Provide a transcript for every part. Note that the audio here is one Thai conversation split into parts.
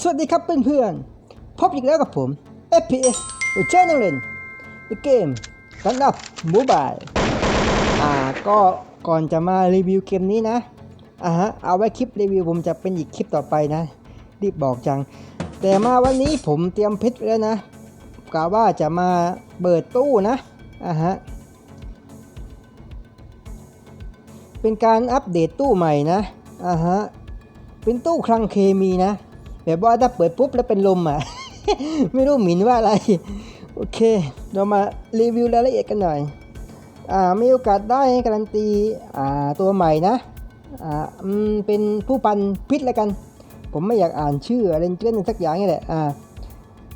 สวัสดีครับเพื่อนๆ พบอีกแล้วกับผม FPS หรือเชนเลนในเกมกันดับมูบายอ่าก็ก่อนจะมารีวิวเกมนี้นะอ่าฮะเอาไว้คลิปรีวิวผมจะเป็นอีกคลิปต่อไปนะ รีบบอกจัง แต่มาวันนี้ผมเตรียมเพชรแล้วนะกะว่าจะมาเปิดตู้นะอ่าฮะเป็นการอัปเดตตู้ใหม่นะอ่าฮะเป็นตู้คลังเคมีนะ แบบว่าถ้าเปิดปุ๊บแล้วเป็นลมอะ ไม่รู้หมินว่าอะไร โอเค เรามารีวิวรายละเอียดกันหน่อย อ่ามีโอกาสได้การันตี อ่า ตัวใหม่นะ อ่าอืมเป็นผู้ปันพิษแล้วกัน ผมไม่อยากอ่านชื่ออะไรเรื่องสักอย่างนี่แหละ อ่า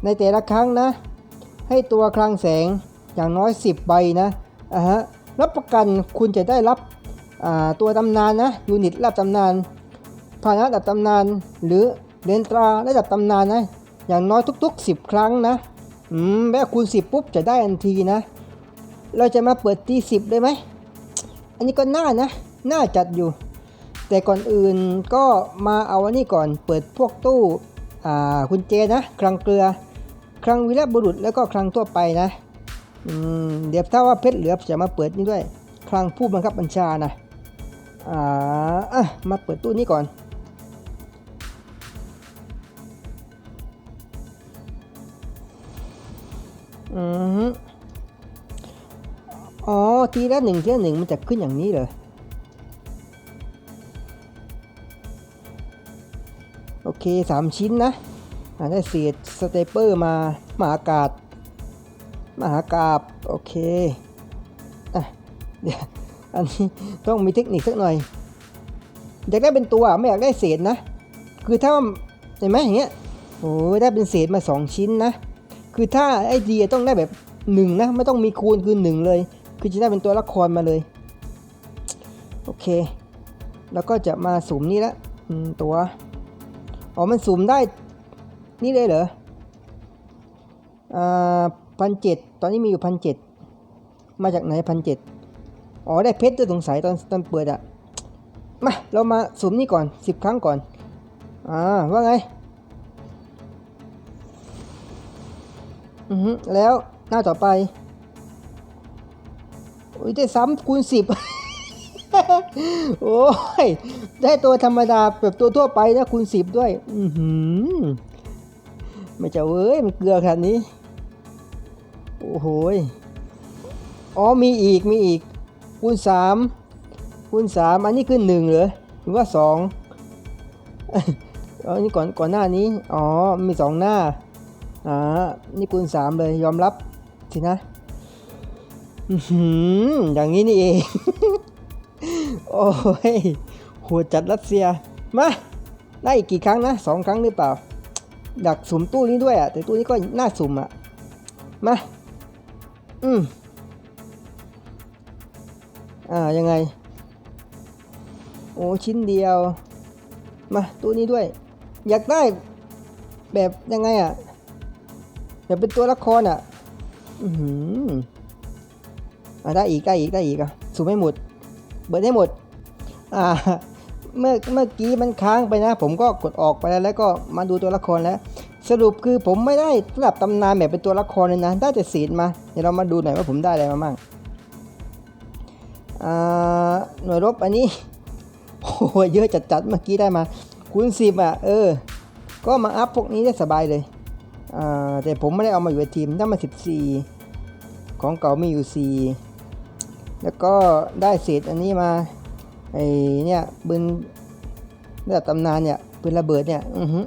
ในแต่ละครั้งนะ ให้ตัวคลังแสงอย่างน้อย 10 ใบนะอ่าฮะ รับประกันคุณจะได้รับอ่าตัวตำนานนะยูนิตรับตำนานพาหนะระดับตำนานหรือ เลนตราระดับตำนานนะ อย่างน้อยทุกๆ 10 ครั้งนะ อืมแม้คูณ 10 ปุ๊บจะได้ทันทีนะ เราจะมาเปิดตีสิบได้ไหม อันนี้ก็น่านะ น่าจัดอยู่ แต่ก่อนอื่นก็มาเอาอันนี้ก่อนเปิดพวกตู้ อ่า คุณเจนะคลังเกลือคลังวีรบุรุษแล้วก็คลังทั่วไปนะ อืม เดี๋ยวถ้าว่าเพชรเหลือจะมาเปิดนี่ด้วยคลังผู้บังคับบัญชานะ อ่าอะมาเปิดตู้นี้ก่อน อ๋อ ทีละหนึ่งทีละหนึ่งมันจะขึ้นอย่างนี้เลยโอเคสามชิ้นนะอ่าได้เศษสเตเปอร์มามหากาศมหากาบโอเคอะเดี๋ยวอันนี้ต้องมีเทคนิคสักหน่อย อยากได้เป็นตัวไม่อยากได้เศษนะ คือถ้าเห็นไหมอย่างเงี้ยโอ้ยได้เป็นเศษมาสองชิ้นนะ คือถ้าไอเดียต้องได้แบบหนึ่งนะ ไม่ต้องมีคูณคือหนึ่งเลย คือจะได้เป็นตัวละครมาเลย โอเค แล้วก็จะมาสุ่มนี่ละตัว อ๋อ มันสุ่มได้ นี่เลยเหรอ อ่าพันเจ็ดตอนนี้มีอยู่พันเจ็ดมาจากไหนพันเจ็ดอ๋อ ได้เพชรด้วยสงสัยตอนตอนเปิดอะมา เรามาสุ่มนี่ก่อนสิบครั้งก่อน อ่า ว่าไง อือฮึแล้วหน้าต่อไป โอ้ยได้ซ้ำคูณสิบโอ้ย ได้ตัวธรรมดาแบบตัวทั่วไปนะคูณสิบด้วย อือหือไม่จะเว้ย มันเกลือขนาดนี้ โอ้โหยอ๋อมีอีกมีอีก คูณสามคูณสามอันนี้คือหนึ่งเหรอหรือว่าสองอ๋อนี่ก่อนก่อนหน้านี้ อ๋อ มีสองหน้าอ่านี่คูณสามเลยยอมรับสินะ อย่างนี้นี่เอง โอ้ยหัวจัดรัสเซีย มา ได้อีกกี่ครั้งนะสองครั้งหรือเปล่าอยากสุ่มตู้นี้ด้วยอะ แต่ตู้นี้ก็น่าสุ่มอะ มา อืม อ่า ยังไง โอ้ ชิ้นเดียว มาตู้นี้ด้วย อยากได้แบบยังไงอะ อยากเป็นตัวละครอะ อือหื ออ่าได้อีกได้อีกได้อีกอะสุ่มให้หมด เบิดให้หมด อ่า เมื่อเมื่อกี้มันค้างไปนะ ผมก็กดออกไปแล้วแล้วก็มาดูตัวละครแล้ว สรุปคือผมไม่ได้ระดับตำนานแบบเป็นตัวละครเลยนะ ได้แต่ศีมา เดี๋ยวเรามาดูหน่อยว่าผมได้อะไรมาบ้าง อ่า หน่วยรบอันนี้โอ้โหเยอะจัดๆเมื่อกี้ได้มา คูณสิบอะ เออ ก็มาอัพพวกนี้ได้สบายเลยอ่าแต่ผมไม่ได้เอามาอยู่ในทีมได้มา 14 ของเก่ามีอยู่ 4 แล้วก็ได้เศษอันนี้มาไอ้เนี่ยปืนระดับตำนานเนี่ยปืนระเบิดเนี่ยอือฮึ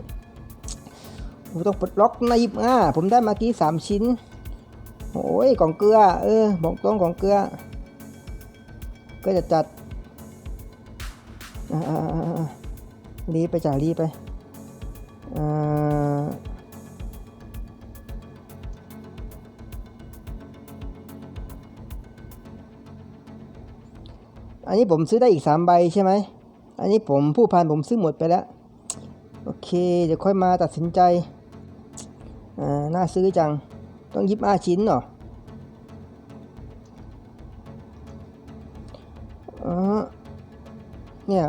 ผมต้องปลดล็อกในยิบอ่าผมได้มากี้สามชิ้นโอ้ยกล่องเกลือ เออบอกตรงกล่องเกลือ ก็จะจัดอ่าๆๆๆรีบไปจ่ารีไปอ่า อันนี้ผมซื้อได้อีกสามใบใช่ไหม อันนี้ผมผู้พันผมซื้อหมดไปแล้ว โอเค เดี๋ยวค่อยมาตัดสินใจ อ่า น่าซื้อจัง ต้องยิบอาชิ้นเหรออ๋อเนี่ย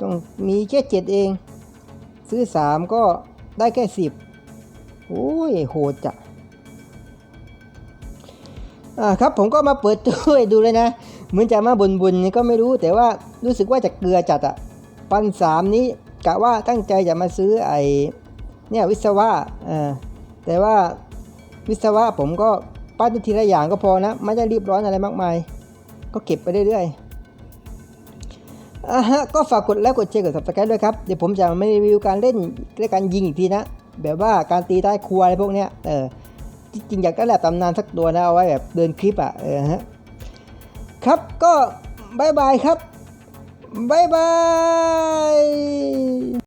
ต้องมีแค่เจ็ดเอง ซื้อ3ก็ได้แค่10โอ้ยโหดจ้ะอ่าครับผมก็มาเปิดตู้ดูเลยนะ เหมือนจะมาบนบนๆก็ไม่รู้แต่ว่ารู้สึกว่าจะเกลือจัดอะปันสามนี้กะว่าตั้งใจจะมาซื้อไอเนี่ยวิศวะอ่าแต่ว่าวิศวะผมก็ปั้นทีละอย่างก็พอนะ ไม่ได้รีบร้อนอะไรมากมาย ก็เก็บไปเรื่อยๆอะฮะก็ฝากกดไลค์กดแชร์กด subscribe ด้วยครับ เดี๋ยวผมจะมารีวิวการเล่นและการยิงอีกทีนะ แบบว่าการตีใต้ครัวอะไรพวกเนี้ยเออจริงๆอยากได้แหละตำนานสักตัวนะเอาไว้แบบเดินคลิปอะเออฮะ ครับก็บายบายครับบายบาย